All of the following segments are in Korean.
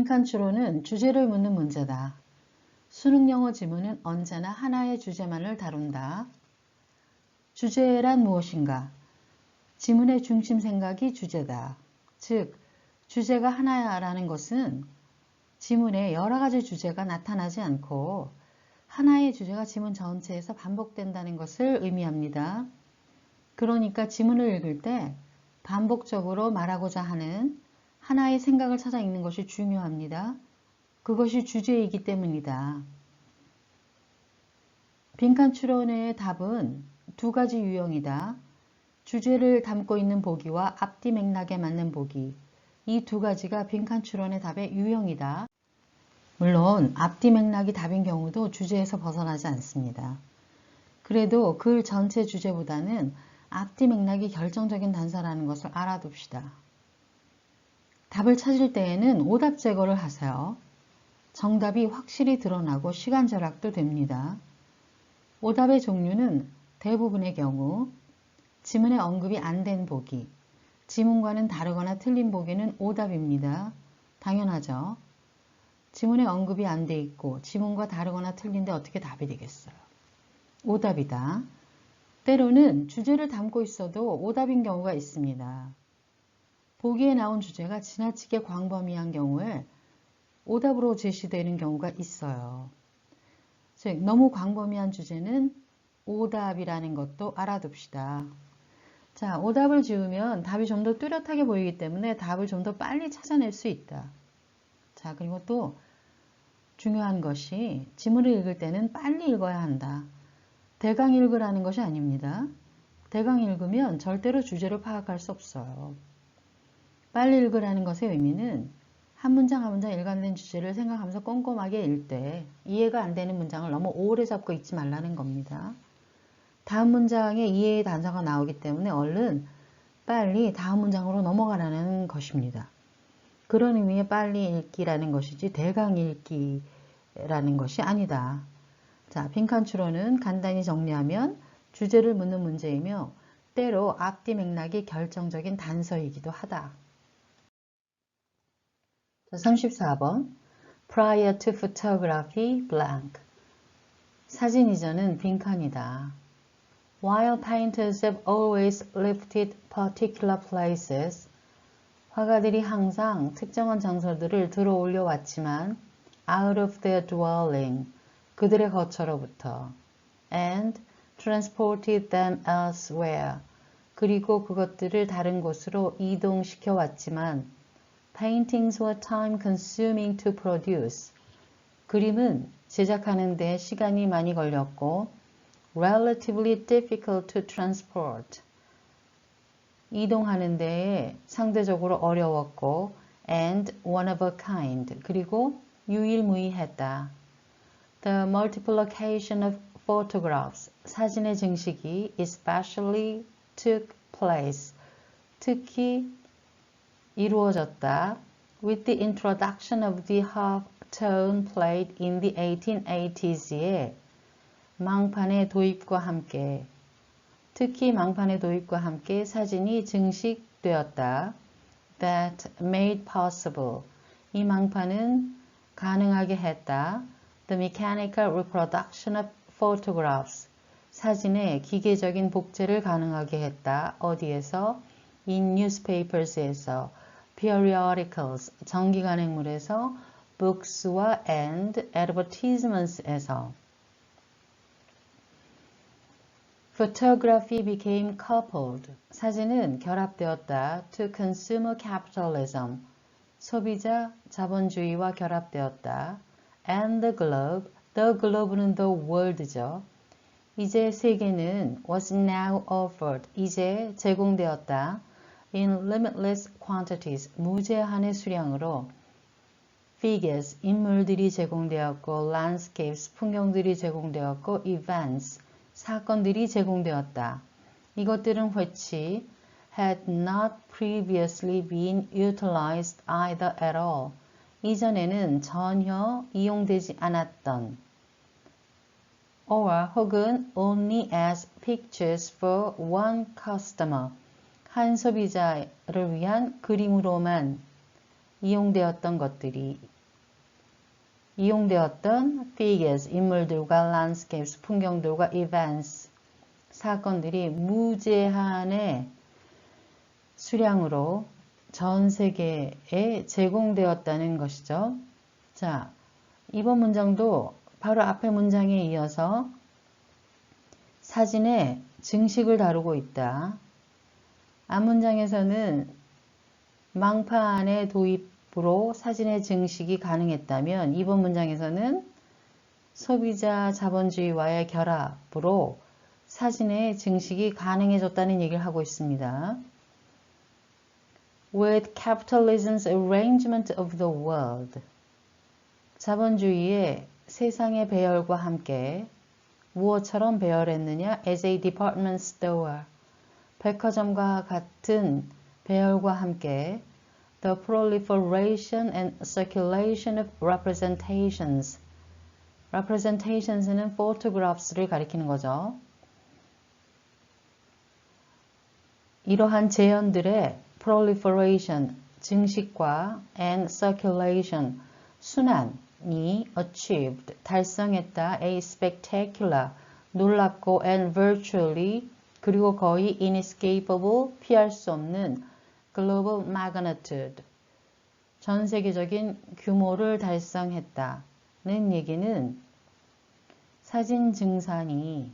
빈칸 추론은 주제를 묻는 문제다. 수능 영어 지문은 언제나 하나의 주제만을 다룬다. 주제란 무엇인가? 지문의 중심 생각이 주제다. 즉, 주제가 하나야라는 것은 지문에 여러 가지 주제가 나타나지 않고 하나의 주제가 지문 전체에서 반복된다는 것을 의미합니다. 그러니까 지문을 읽을 때 반복적으로 말하고자 하는 하나의 생각을 찾아 읽는 것이 중요합니다. 그것이 주제이기 때문이다. 빈칸 추론의 답은 두 가지 유형이다. 주제를 담고 있는 보기와 앞뒤 맥락에 맞는 보기. 이 두 가지가 빈칸 추론의 답의 유형이다. 물론 앞뒤 맥락이 답인 경우도 주제에서 벗어나지 않습니다. 그래도 글 전체 주제보다는 앞뒤 맥락이 결정적인 단서라는 것을 알아둡시다. 답을 찾을 때에는 오답 제거를 하세요. 정답이 확실히 드러나고 시간 절약도 됩니다. 오답의 종류는 대부분의 경우 지문에 언급이 안 된 보기, 지문과는 다르거나 틀린 보기는 오답입니다. 당연하죠. 지문에 언급이 안 돼 있고 지문과 다르거나 틀린데 어떻게 답이 되겠어요? 오답이다. 때로는 주제를 담고 있어도 오답인 경우가 있습니다. 보기에 나온 주제가 지나치게 광범위한 경우에 오답으로 제시되는 경우가 있어요. 즉, 너무 광범위한 주제는 오답이라는 것도 알아둡시다. 자, 오답을 지우면 답이 좀 더 뚜렷하게 보이기 때문에 답을 좀 더 빨리 찾아낼 수 있다. 자, 그리고 또 중요한 것이 지문을 읽을 때는 빨리 읽어야 한다. 대강 읽으라는 것이 아닙니다. 대강 읽으면 절대로 주제를 파악할 수 없어요. 빨리 읽으라는 것의 의미는 한 문장 한 문장 일관된 주제를 생각하면서 꼼꼼하게 읽되 이해가 안 되는 문장을 너무 오래 잡고 읽지 말라는 겁니다. 다음 문장에 이해의 단서가 나오기 때문에 얼른 빨리 다음 문장으로 넘어가라는 것입니다. 그런 의미의 빨리 읽기라는 것이지 대강 읽기라는 것이 아니다. 자, 빈칸 추론은 간단히 정리하면 주제를 묻는 문제이며 때로 앞뒤 맥락이 결정적인 단서이기도 하다. 34번 Prior to photography blank 사진 이전은 빈칸이다. While painters have always lifted particular places 화가들이 항상 특정한 장소들을 들어 올려 왔지만 out of their dwelling 그들의 거처로부터 and transported them elsewhere 그리고 그것들을 다른 곳으로 이동시켜 왔지만 paintings were time consuming to produce 그림은 제작하는 데 시간이 많이 걸렸고 relatively difficult to transport 이동하는 데에 상대적으로 어려웠고 and one of a kind 그리고 유일무이했다. The multiplication of photographs 사진의 증식이 especially took place 특히 이루어졌다. With the introduction of the half-tone plate in the 1880s에 망판의 도입과 함께 특히 망판의 도입과 함께 사진이 증식되었다. That made possible. 이 망판은 가능하게 했다. The mechanical reproduction of photographs. 사진의 기계적인 복제를 가능하게 했다. 어디에서? In newspapers에서, periodicals, 정기간행물에서, books와 and advertisements에서. Photography became coupled. 사진은 결합되었다. To consumer capitalism. 소비자 자본주의와 결합되었다. And the globe. The globe는 the world죠. 이제 세계는 was now offered. 이제 제공되었다. In limitless quantities. 무제한의 수량으로. Figures. 인물들이 제공되었고 landscapes. 풍경들이 제공되었고 events. 사건들이 제공되었다. 이것들은 which had not previously been utilized either at all. 이전에는 전혀 이용되지 않았던 or 혹은 only as pictures for one customer. 한 소비자를 위한 그림으로만 이용되었던 것들이 이용되었던 figures, 인물들과 landscapes, 풍경들과 events, 사건들이 무제한의 수량으로 전 세계에 제공되었다는 것이죠. 자, 이번 문장도 바로 앞의 문장에 이어서 사진의 증식을 다루고 있다. 앞 문장에서는 망파안의 도입으로 사진의 증식이 가능했다면 이번 문장에서는 소비자 자본주의와의 결합으로 사진의 증식이 가능해졌다는 얘기를 하고 있습니다. With capitalism's arrangement of the world. 자본주의의 세상의 배열과 함께 무엇처럼 배열했느냐? As a department store. 백화점과 같은 배열과 함께 the proliferation and circulation of representations. representations는 photographs를 가리키는 거죠. 이러한 재현들의 proliferation, 증식과 and circulation, 순환이 achieved, 달성했다 a spectacular, 놀랍고 and virtually, 그리고 거의 inescapable, 피할 수 없는 global magnitude, 전 세계적인 규모를 달성했다는 얘기는 사진 증산이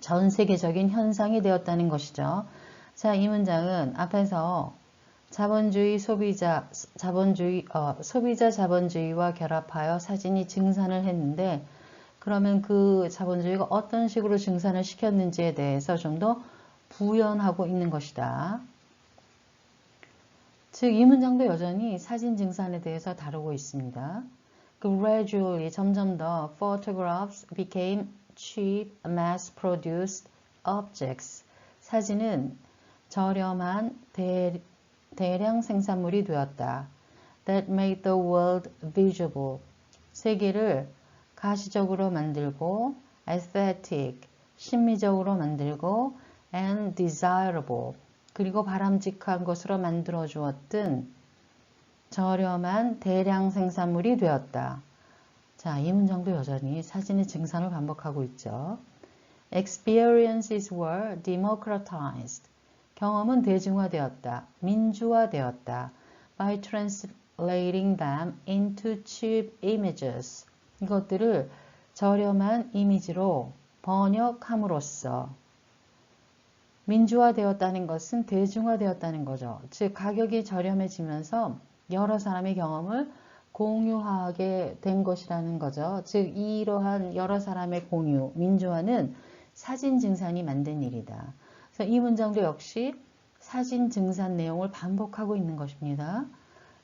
전 세계적인 현상이 되었다는 것이죠. 자, 이 문장은 앞에서 자본주의 소비자 자본주의 어, 소비자 자본주의와 결합하여 사진이 증산을 했는데 그러면 그 자본주의가 어떤 식으로 증산을 시켰는지에 대해서 좀 더 부연하고 있는 것이다. 즉, 이 문장도 여전히 사진 증산에 대해서 다루고 있습니다. Gradually, 점점 더 photographs became cheap, mass-produced objects. 사진은 저렴한 대, 대량 생산물이 되었다. That made the world visible. 세계를 가시적으로 만들고 aesthetic, 심미적으로 만들고 and desirable, 그리고 바람직한 것으로 만들어 주었던 저렴한 대량 생산물이 되었다. 자, 이 문장도 여전히 사진의 증산을 반복하고 있죠. Experiences were democratized. 경험은 대중화되었다. 민주화되었다. By translating them into cheap images. 이것들을 저렴한 이미지로 번역함으로써 민주화되었다는 것은 대중화되었다는 거죠. 즉 가격이 저렴해지면서 여러 사람의 경험을 공유하게 된 것이라는 거죠. 즉 이러한 여러 사람의 공유, 민주화는 사진 증산이 만든 일이다. 그래서 이 문장도 역시 사진 증산 내용을 반복하고 있는 것입니다.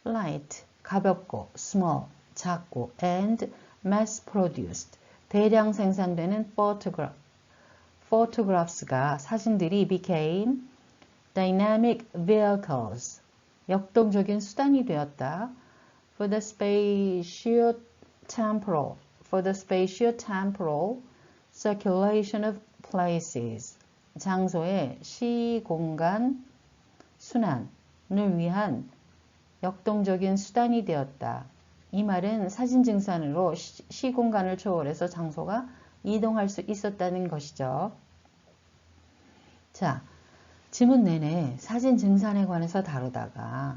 light, 가볍고, small, 작고, and mass produced, 대량 생산되는 photograph, photographs가 사진들이 became dynamic vehicles, 역동적인 수단이 되었다. for the spatio temporal, for the spatio temporal circulation of places. 장소의 시공간 순환을 위한 역동적인 수단이 되었다. 이 말은 사진 증산으로 시, 공간을 초월해서 장소가 이동할 수 있었다는 것이죠. 자, 지문 내내 사진 증산에 관해서 다루다가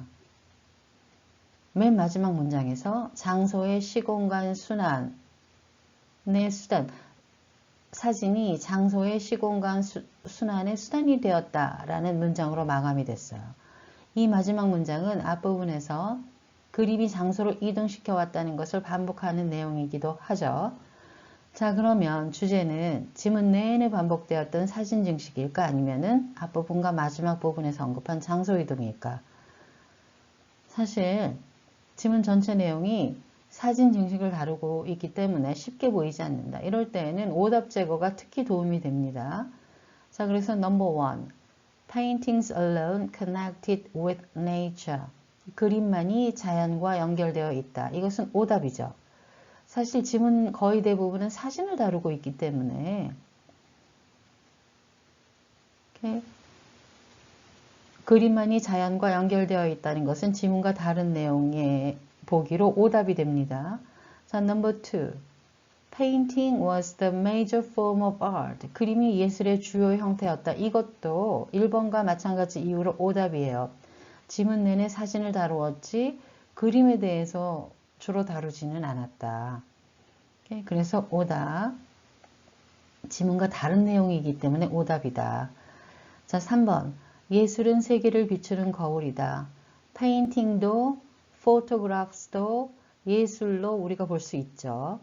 맨 마지막 문장에서 장소의 시공간 순환의 수단, 사진이 장소의 시공간 수, 순환의 수단이 되었다라는 문장으로 마감이 됐어요. 이 마지막 문장은 앞부분에서 그림이 장소로 이동시켜 왔다는 것을 반복하는 내용이기도 하죠. 자 그러면 주제는 지문 내내 반복되었던 사진 증식일까 아니면 은 앞부분과 마지막 부분에서 언급한 장소 이동일까? 사실 지문 전체 내용이 사진 증식을 다루고 있기 때문에 쉽게 보이지 않는다. 이럴 때에는 오답 제거가 특히 도움이 됩니다. 자, 그래서 number one. Paintings alone connected with nature. 그림만이 자연과 연결되어 있다. 이것은 오답이죠. 사실 지문 거의 대부분은 사진을 다루고 있기 때문에 이렇게 그림만이 자연과 연결되어 있다는 것은 지문과 다른 내용의 보기로 오답이 됩니다. 자, number two. Painting was the major form of art. 그림이 예술의 주요 형태였다. 이것도 1번과 마찬가지 이유로 오답이에요. 지문 내내 사진을 다루었지 그림에 대해서 주로 다루지는 않았다. 오케이? 그래서 오답. 지문과 다른 내용이기 때문에 오답이다. 자, 3번. 예술은 세계를 비추는 거울이다. 페인팅도, 포토그래프도 예술로 우리가 볼 수 있죠.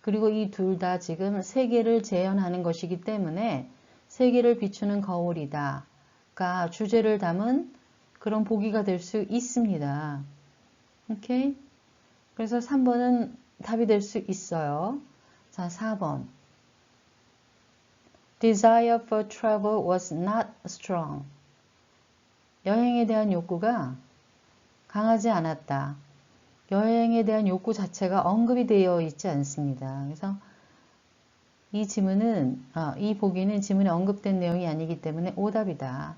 그리고 이 둘 다 지금 세계를 재현하는 것이기 때문에 세계를 비추는 거울이다. 가 주제를 담은 그런 보기가 될 수 있습니다. 오케이? 그래서 3번은 답이 될 수 있어요. 자, 4번. Desire for travel was not strong. 여행에 대한 욕구가 강하지 않았다. 여행에 대한 욕구 자체가 언급이 되어 있지 않습니다. 그래서 이 지문은 아, 이 보기는 지문에 언급된 내용이 아니기 때문에 오답이다.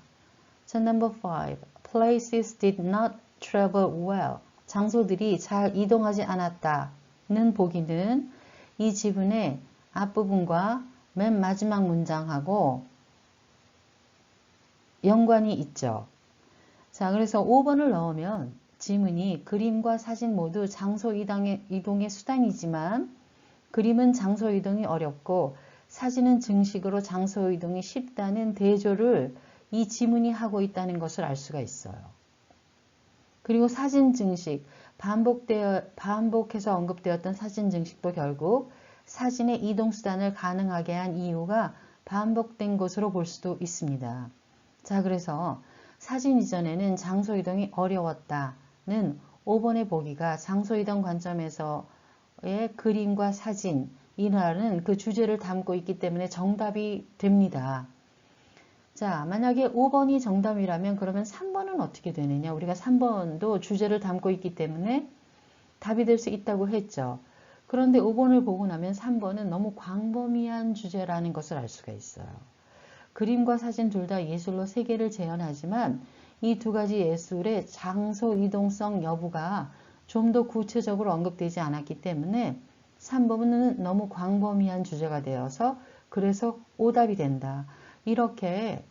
자, number 5. Places did not travel well. 장소들이 잘 이동하지 않았다는 보기는 이 지문의 앞부분과 맨 마지막 문장하고 연관이 있죠. 자, 그래서 5번을 넣으면 지문이 그림과 사진 모두 장소 이동의, 수단이지만 그림은 장소 이동이 어렵고 사진은 증식으로 장소 이동이 쉽다는 대조를 이 지문이 하고 있다는 것을 알 수가 있어요. 그리고 사진 증식, 반복되어, 반복해서 언급되었던 사진 증식도 결국 사진의 이동 수단을 가능하게 한 이유가 반복된 것으로 볼 수도 있습니다. 자, 그래서 사진 이전에는 장소 이동이 어려웠다는 5번의 보기가 장소 이동 관점에서의 그림과 사진이라는 그 주제를 담고 있기 때문에 정답이 됩니다. 자, 만약에 5번이 정답이라면 그러면 3번은 어떻게 되느냐? 우리가 3번도 주제를 담고 있기 때문에 답이 될 수 있다고 했죠. 그런데 5번을 보고 나면 3번은 너무 광범위한 주제라는 것을 알 수가 있어요. 그림과 사진 둘 다 예술로 세계를 재현하지만 이 두 가지 예술의 장소 이동성 여부가 좀 더 구체적으로 언급되지 않았기 때문에 3번은 너무 광범위한 주제가 되어서 그래서 오답이 된다. 이렇게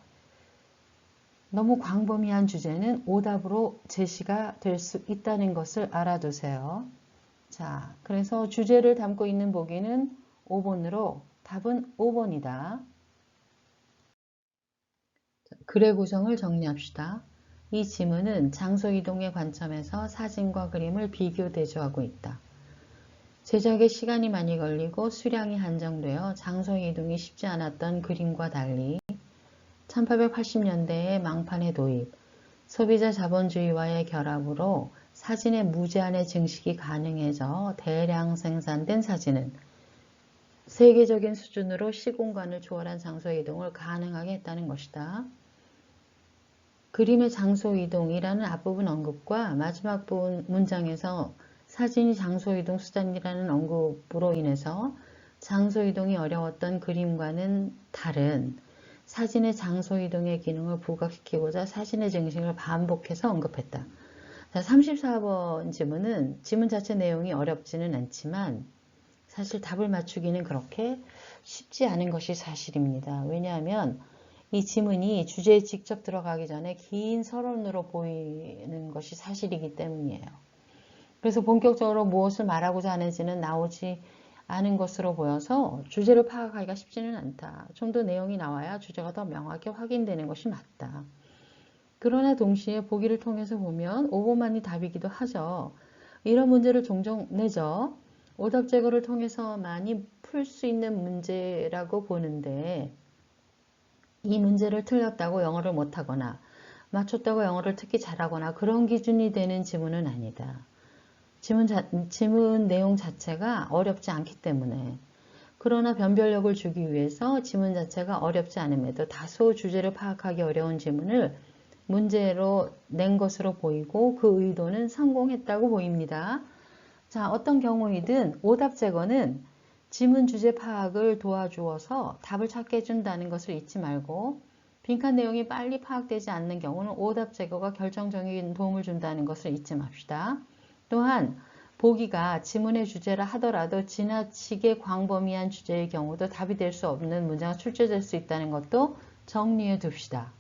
너무 광범위한 주제는 오답으로 제시가 될 수 있다는 것을 알아두세요. 자, 그래서 주제를 담고 있는 보기는 5번으로 답은 5번이다. 글의 구성을 정리합시다. 이 지문은 장소 이동의 관점에서 사진과 그림을 비교 대조하고 있다. 제작에 시간이 많이 걸리고 수량이 한정되어 장소 이동이 쉽지 않았던 그림과 달리 1880년대의 망판의 도입, 소비자 자본주의와의 결합으로 사진의 무제한의 증식이 가능해져 대량 생산된 사진은 세계적인 수준으로 시공간을 초월한 장소 이동을 가능하게 했다는 것이다. 그림의 장소 이동이라는 앞부분 언급과 마지막 부분 문장에서 사진이 장소 이동 수단이라는 언급으로 인해서 장소 이동이 어려웠던 그림과는 다른 사진의 장소 이동의 기능을 부각시키고자 사진의 증식을 반복해서 언급했다. 자, 34번 지문은 지문 자체 내용이 어렵지는 않지만 사실 답을 맞추기는 그렇게 쉽지 않은 것이 사실입니다. 왜냐하면 이 지문이 주제에 직접 들어가기 전에 긴 서론으로 보이는 것이 사실이기 때문이에요. 그래서 본격적으로 무엇을 말하고자 하는지는 나오지 않은 것으로 보여서 주제를 파악하기가 쉽지는 않다. 좀 더 내용이 나와야 주제가 더 명확히 확인되는 것이 맞다. 그러나 동시에 보기를 통해서 보면 5번만이 답이기도 하죠. 이런 문제를 종종 내죠. 오답 제거를 통해서 많이 풀 수 있는 문제라고 보는데 이 문제를 틀렸다고 영어를 못하거나 맞췄다고 영어를 특히 잘하거나 그런 기준이 되는 지문은 아니다. 지문, 자, 지문 내용 자체가 어렵지 않기 때문에 그러나 변별력을 주기 위해서 지문 자체가 어렵지 않음에도 다소 주제를 파악하기 어려운 지문을 문제로 낸 것으로 보이고 그 의도는 성공했다고 보입니다. 자, 어떤 경우이든 오답 제거는 지문 주제 파악을 도와주어서 답을 찾게 해준다는 것을 잊지 말고 빈칸 내용이 빨리 파악되지 않는 경우는 오답 제거가 결정적인 도움을 준다는 것을 잊지 맙시다. 또한 보기가 지문의 주제라 하더라도 지나치게 광범위한 주제의 경우도 답이 될 수 없는 문장이 출제될 수 있다는 것도 정리해 둡시다.